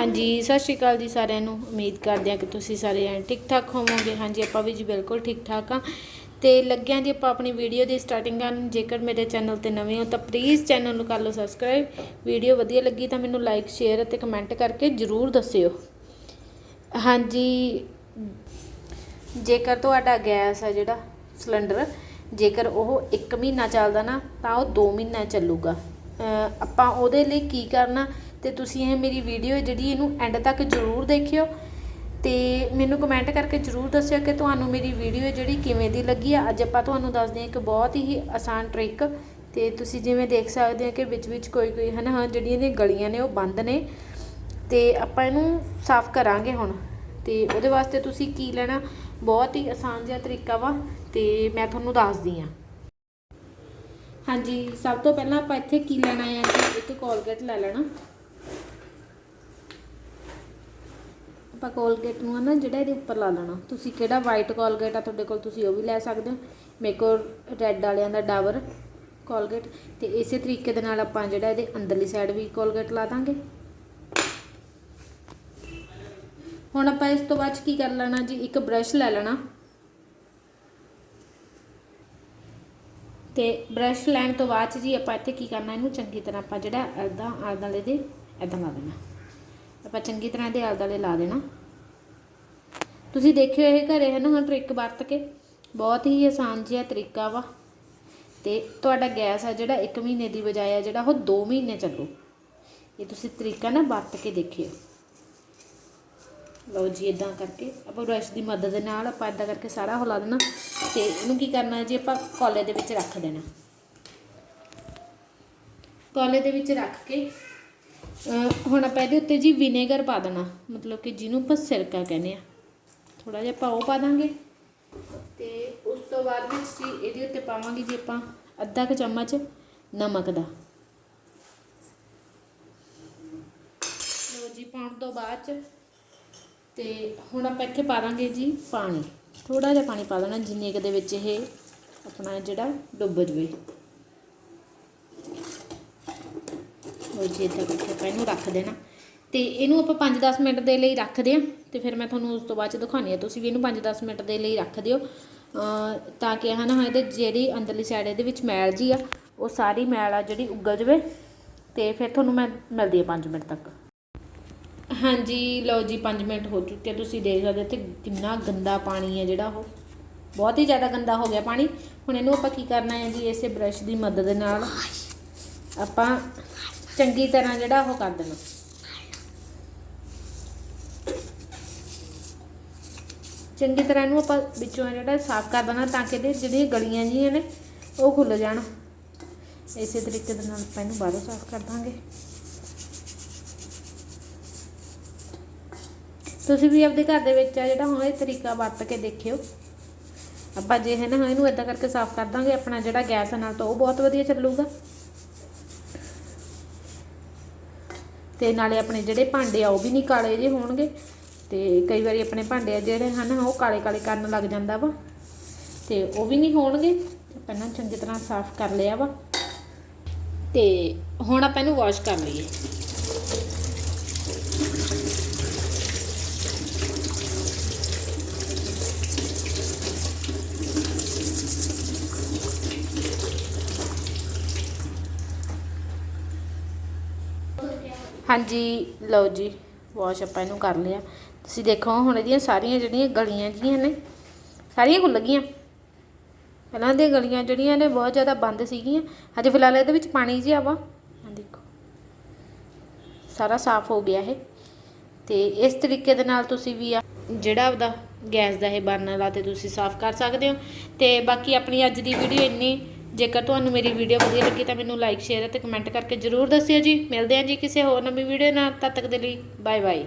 ਹਾਂਜੀ, ਸਤਿ ਸ਼੍ਰੀ ਅਕਾਲ ਜੀ ਸਾਰਿਆਂ ਨੂੰ। ਉਮੀਦ ਕਰਦੇ ਹਾਂ ਕਿ ਤੁਸੀਂ ਸਾਰੇ ਐਨ ਠੀਕ ਠਾਕ ਹੋਵੋਗੇ। ਹਾਂਜੀ, ਆਪਾਂ ਵੀ ਜੀ ਬਿਲਕੁਲ ਠੀਕ ਠਾਕ ਆ ਤੇ ਲੱਗਿਆ ਜੀ ਆਪਾਂ ਆਪਣੀ ਵੀਡੀਓ ਦੀ ਸਟਾਰਟਿੰਗ ਕਰਨ। ਜੇਕਰ ਮੇਰੇ ਚੈਨਲ ਤੇ ਨਵੇਂ ਹੋ ਤਾਂ ਪਲੀਜ਼ ਚੈਨਲ ਨੂੰ ਕਰ ਲਓ ਸਬਸਕ੍ਰਾਈਬ ਵੀਡੀਓ ਵਧੀਆ ਲੱਗੀ ਤਾਂ ਮੈਨੂੰ ਲਾਈਕ ਸ਼ੇਅਰ ਅਤੇ ਕਮੈਂਟ ਕਰਕੇ ਜਰੂਰ ਦੱਸਿਓ। ਹਾਂਜੀ, ਜੇਕਰ ਤੁਹਾਡਾ ਗੈਸ ਹੈ ਜਿਹੜਾ, ਸਿਲੰਡਰ, ਜੇਕਰ ਉਹ 1 ਮਹੀਨਾ ਚੱਲਦਾ ਨਾ, ਤਾਂ ਉਹ 2 ਮਹੀਨਾ ਚੱਲੂਗਾ। ਆਪਾਂ ਉਹਦੇ ਲਈ ਕੀ ਕਰਨਾ ਤੇ ਤੁਸੀਂ ਇਹ ਮੇਰੀ ਵੀਡੀਓ ਜਿਹੜੀ ਇਹਨੂੰ ਐਂਡ ਤੱਕ ਜ਼ਰੂਰ ਦੇਖਿਓ ਤੇ ਮੈਨੂੰ ਕਮੈਂਟ ਕਰਕੇ ਜ਼ਰੂਰ ਦੱਸਿਓ ਕਿ ਤੁਹਾਨੂੰ ਮੇਰੀ ਵੀਡੀਓ ਜਿਹੜੀ ਕਿਵੇਂ ਦੀ ਲੱਗੀ ਆ। ਅੱਜ ਆਪਾਂ ਤੁਹਾਨੂੰ ਦੱਸਦੇ ਹਾਂ ਇੱਕ ਬਹੁਤ ਹੀ ਆਸਾਨ ਟ੍ਰਿਕ ਤੇ ਤੁਸੀਂ ਜਿਵੇਂ ਦੇਖ ਸਕਦੇ ਹੋ ਕਿ ਵਿੱਚ ਵਿੱਚ ਕੋਈ ਕੋਈ ਹਨਾ, ਹਾਂ, ਜਿਹੜੀਆਂ ਇਹਦੀਆਂ ਗਲੀਆਂ ਨੇ ਉਹ ਬੰਦ ਨੇ ਤੇ ਆਪਾਂ ਇਹਨੂੰ ਸਾਫ਼ ਕਰਾਂਗੇ ਹੁਣ ਤੇ ਉਹਦੇ ਵਾਸਤੇ ਤੁਸੀਂ ਕੀ ਲੈਣਾ, ਬਹੁਤ ਹੀ ਆਸਾਨ ਜਿਹਾ ਤਰੀਕਾ ਵਾ ਤੇ ਮੈਂ ਤੁਹਾਨੂੰ ਦੱਸਦੀ ਆ ਹਾਂਜੀ, ਸਭ ਤੋਂ ਪਹਿਲਾਂ ਆਪਾਂ ਇੱਥੇ ਕੀ ਲੈਣਾ ਹੈ ਕਿ ਇੱਕ ਕੋਲਗੇਟ ਲੈ ਲੈਣਾ। ਆਪਾਂ ਕੋਲਗੇਟ ਨੂੰ ਨਾ ਜਿਹੜਾ ਇਹਦੇ ਉੱਪਰ ਲਾ ਲੈਣਾ। ਤੁਸੀਂ ਕਿਹੜਾ ਵਾਈਟ ਕੋਲਗੇਟ ਆ ਤੁਹਾਡੇ ਕੋਲ, ਤੁਸੀਂ ਉਹ ਵੀ ਲੈ ਸਕਦੇ ਹੋ। ਮੇਰੇ ਕੋਲ ਰੈੱਡ ਵਾਲਿਆਂ ਦਾ ਡਾਵਰ ਕੋਲਗੇਟ ਤੇ ਇਸੇ ਤਰੀਕੇ ਦੇ ਨਾਲ ਆਪਾਂ ਜਿਹੜਾ ਇਹਦੇ ਅੰਦਰਲੀ ਸਾਈਡ ਵੀ ਕੋਲਗੇਟ ਲਾ ਦਾਂਗੇ। ਹੁਣ ਆਪਾਂ ਇਸ ਤੋਂ ਬਾਅਦ 'ਚ ਕੀ ਕਰ ਲੈਣਾ ਜੀ? ਇੱਕ ਬ੍ਰਸ਼ ਲੈ ਲੈਣਾ। ਤੇ ਬ੍ਰਸ਼ ਲੈਣ ਤੋਂ ਬਾਅਦ 'ਚ ਜੀ ਆਪਾਂ ਇੱਥੇ ਕੀ ਕਰਨਾ, ਇਹਨੂੰ ਚੰਗੀ ਤਰ੍ਹਾਂ ਆਪਾਂ ਜਿਹੜਾ ਅਰਦਾ ਆਲਦਾਲੇ ਦੇ ਇਦਾਂ ਲਾ ਦੇਣਾ। ਆਪਾਂ ਚੰਗੀ ਤਰ੍ਹਾਂ ਦੇ ਆਲੇ ਆਲਦਾਲੇ ਲਾ ਦੇਣਾ। ਤੁਸੀਂ ਦੇਖਿਓ ਇਹ ਘਰੇ ਹੈ ਨਾ ਹੁਣ ਟ੍ਰਿਕ ਵਰਤ ਕੇ। ਬਹੁਤ ਹੀ ਆਸਾਨ ਜਿਹਾ ਤਰੀਕਾ ਵਾ। ਤੇ ਤੁਹਾਡਾ ਗੈਸ ਆ ਜਿਹੜਾ 1 ਮਹੀਨੇ ਦੀ ਬਜਾਏ ਆ ਜਿਹੜਾ ਉਹ 2 ਮਹੀਨੇ ਚੱਲੂ। ਇਹ ਤੁਸੀਂ ਤਰੀਕਾ ਨਾ ਵਰਤ ਕੇ ਦੇਖਿਓ। ਲਓ ਜੀ ਇਦਾਂ ਕਰਕੇ ਆਪਾਂ ਬ੍ਰਸ਼ ਦੀ ਮਦਦ ਦੇ ਨਾਲ ਆਪਾਂ ਇਦਾਂ ਕਰਕੇ ਸਾਰਾ ਹਿਲਾ ਦੇਣਾ। ਤੇ ਇਹਨੂੰ ਕੀ ਕਰਨਾ ਜੀ, ਆਪਾਂ ਕੋਲੇ ਦੇ ਵਿੱਚ ਰੱਖ ਦੇਣਾ। ਕੋਲੇ ਦੇ ਵਿੱਚ ਰੱਖ ਕੇ ਹੁਣ ਆਪਾਂ ਇਹਦੇ ਉੱਤੇ ਜੀ ਵਿਨੇਗਰ ਪਾ ਦੇਣਾ, ਮਤਲਬ ਕਿ ਜਿਹਨੂੰ ਆਪਾਂ ਸਿਰਕਾ ਕਹਿੰਦੇ ਆ ਥੋੜਾ ਜਿਹਾ ਆਪਾਂ ਉਹ ਪਾ ਦਾਂਗੇ। ਤੇ ਉਸ ਤੋਂ ਬਾਅਦ ਵਿੱਚ ਜੀ ਇਹਦੇ ਉੱਤੇ ਪਾਵਾਂਗੇ ਜੀ ਆਪਾਂ ਅੱਧਾ ਕੁ ਚਮਚ ਨਮਕ ਦਾ। ਲਓ ਜੀ, ਪਾਉਣ ਤੋਂ ਬਾਅਦ ਚ ਤੇ ਹੁਣ ਆਪਾਂ ਇੱਥੇ ਪਾ ਦਾਂਗੇ ਜੀ ਪਾਣੀ। ਥੋੜਾ ਜਿਹਾ ਪਾਣੀ ਪਾ ਦੇਣਾ, ਜਿੰਨੇ ਕੁ ਦੇ ਵਿੱਚ ਇਹ ਆਪਣਾ ਜਿਹੜਾ ਡੁੱਬ ਜਵੇ। ਉਹ ਜੀ ਇੱਦਾਂ ਕਰਕੇ ਆਪਾਂ ਇਹਨੂੰ ਰੱਖ ਦੇਣਾ। ਤੇ ਇਹਨੂੰ ਆਪਾਂ 5-10 ਮਿੰਟ ਦੇ ਲਈ ਰੱਖਦੇ ਹਾਂ ਤੇ ਫਿਰ ਮੈਂ ਤੁਹਾਨੂੰ ਉਸ ਤੋਂ ਬਾਅਦ ਚ ਦਿਖਾਉਣੀ ਆ। ਤੁਸੀਂ ਵੀ ਇਹਨੂੰ 5-10 ਮਿੰਟ ਦੇ ਲਈ ਰੱਖ ਦਿਓ। ਤਾਂ ਕਿ ਹਨਾ, ਇਹਦੇ ਜਿਹੜੀ ਅੰਦਰਲੀ ਸਾਈਡ ਇਹਦੇ ਵਿੱਚ ਮੈਲ ਜੀ ਆ, ਉਹ ਸਾਰੀ ਮੈਲ ਆ ਜਿਹੜੀ ਉੱਗਲ ਜਵੇ। ਤੇ ਫਿਰ ਤੁਹਾਨੂੰ ਮੈਂ ਮਿਲਦੀ ਆ 5 ਮਿੰਟ ਤੱਕ। ਹਾਂਜੀ, ਲਓ ਜੀ 5 ਮਿੰਟ ਹੋ ਚੁੱਕੇ ਤੁਸੀਂ ਦੇਖ ਸਕਦੇ ਹੋ ਇੱਥੇ ਕਿੰਨਾ ਗੰਦਾ ਪਾਣੀ ਹੈ ਜਿਹੜਾ ਉਹ। ਬਹੁਤ ਹੀ ਜ਼ਿਆਦਾ ਗੰਦਾ ਹੋ ਗਿਆ ਪਾਣੀ। ਹੁਣ ਇਹਨੂੰ ਆਪਾਂ ਕੀ ਕਰਨਾ ਹੈ ਜੀ, ਇਸੇ ਬ੍ਰਸ਼ ਦੀ ਮਦਦ ਨਾਲ ਆਪਾਂ ਚੰਗੀ ਤਰ੍ਹਾਂ ਜਿਹੜਾ ਉਹ ਕਰ ਦੇਣਾ। ਚੰਗੀ ਤਰ੍ਹਾਂ ਇਹਨੂੰ ਆਪਾਂ ਵਿੱਚੋਂ ਜਿਹੜਾ ਸਾਫ਼ ਕਰ ਦੇਣਾ ਤਾਂ ਕਿ ਇਹਦੇ ਜਿਹੜੀਆਂ ਗਲੀਆਂ ਜੀਆਂ ਨੇ, ਉਹ ਖੁੱਲ ਜਾਣ। ਇਸੇ ਤਰੀਕੇ ਦੇ ਨਾਲ ਆਪਾਂ ਇਹਨੂੰ ਬਾਹਰੋਂ ਸਾਫ਼ ਕਰ ਦਾਂਗੇ। ਤੁਸੀਂ ਵੀ ਆਪਦੇ ਘਰ ਦੇ ਵਿੱਚ ਆ ਜਿਹੜਾ ਹੁਣ ਇਹ ਤਰੀਕਾ ਵਰਤ ਕੇ ਦੇਖਿਓ। ਆਪਾਂ ਜੇ ਹੈ ਨਾ ਇਹਨੂੰ ਇਦਾਂ ਕਰਕੇ ਸਾਫ਼ ਕਰ ਦਾਂਗੇ, ਆਪਣਾ ਜਿਹੜਾ ਗੈਸ ਨਾਲ ਤਾਂ ਉਹ ਬਹੁਤ ਵਧੀਆ ਚੱਲੂਗਾ। ਤੇ ਨਾਲੇ ਆਪਣੇ ਜਿਹੜੇ ਭਾਂਡੇ ਆ ਉਹ ਵੀ ਨਹੀਂ ਕਾਲੇ ਜੇ ਹੋਣਗੇ। ਤੇ ਕਈ ਵਾਰੀ ਆਪਣੇ ਭਾਂਡੇ ਆ ਜਿਹੜੇ ਹਨ, ਉਹ ਕਾਲੇ ਕਾਲੇ ਕਰਨ ਲੱਗ ਜਾਂਦਾ ਵਾ। ਤੇ ਉਹ ਵੀ ਨਹੀਂ ਹੋਣਗੇ। ਆਪਾਂ ਨੂੰ ਚੰਗੀ ਤਰ੍ਹਾਂ ਸਾਫ਼ ਕਰ ਲਿਆ ਵਾ। ਤੇ ਹੁਣ ਆਪਾਂ ਇਹਨੂੰ ਵਾਸ਼ ਕਰ ਲਈਏ। ਹਾਂਜੀ, ਲਓ ਜੀ ਵਾਸ਼ ਆਪਾਂ ਇਹਨੂੰ ਕਰ ਲਿਆ। ਤੁਸੀਂ ਦੇਖੋ ਹੁਣ ਇਹਦੀਆਂ ਸਾਰੀਆਂ ਜਿਹੜੀਆਂ ਗਲੀਆਂ ਜੀਆਂ ਨੇ, ਸਾਰੀਆਂ ਖੁੱਲ ਗਈਆਂ। ਪਹਿਲਾਂ ਦੀਆਂ ਗਲੀਆਂ ਜਿਹੜੀਆਂ ਨੇ, ਬਹੁਤ ਜ਼ਿਆਦਾ ਬੰਦ ਸੀਗੀਆਂ। ਹਜੇ ਫਿਲਹਾਲ ਇਹਦੇ ਵਿੱਚ ਪਾਣੀ ਜਿਹਾ ਵਾ। ਦੇਖੋ, ਸਾਰਾ ਸਾਫ਼ ਹੋ ਗਿਆ ਇਹ। ਤੇ ਇਸ ਤਰੀਕੇ ਦੇ ਨਾਲ ਤੁਸੀਂ ਵੀ ਆ, ਜਿਹੜਾ ਆਪਦਾ ਗੈਸ ਦਾ ਇਹ ਬਰਨਰ ਲਾ ਤੇ ਤੁਸੀਂ ਸਾਫ਼ ਕਰ ਸਕਦੇ ਹੋ। ਤੇ ਬਾਕੀ ਆਪਣੀ ਅੱਜ ਦੀ ਵੀਡੀਓ ਇੰਨੀ ਜੇਕਰ ਤੁਹਾਨੂੰ ਮੇਰੀ ਵੀਡੀਓ ਵਧੀਆ ਲੱਗੀ ਤਾਂ ਮੈਨੂੰ ਲਾਈਕ ਸ਼ੇਅਰ ਅਤੇ ਕਮੈਂਟ ਕਰਕੇ ਜਰੂਰ ਦੱਸਿਓ ਜੀ। ਮਿਲਦੇ ਹਾਂ ਜੀ ਕਿਸੇ ਹੋਰ ਨਵੀਂ ਵੀਡੀਓ ਨਾਲ। ਤਦ ਤੱਕ ਦੇ ਲਈ ਬਾਏ ਬਾਏ